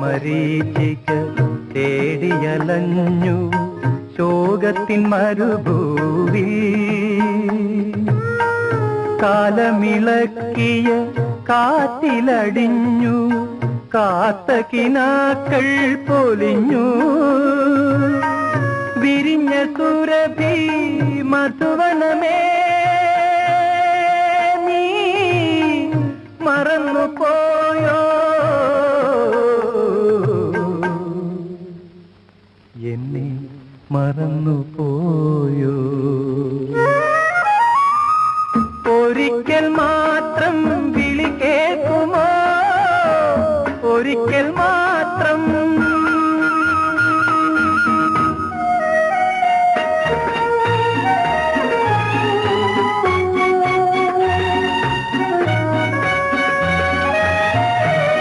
മരീചിക തേടിയലഞ്ഞു ശോകത്തിൻ മരുഭൂവി കാലമിളക്കിയ കാറ്റിലടിഞ്ഞു കാത്ത കിനാക്കൾ പൊലിഞ്ഞു. വിരിഞ്ഞ സുരഭി മധുവനമേ നീ മറന്നു പോയോ എന്നെ മറന്നു പോയോ ഒരിക്കൽ മാത്രം വിളി കേൾക്കുമോ? ഒരിക്കൽ മാത്രം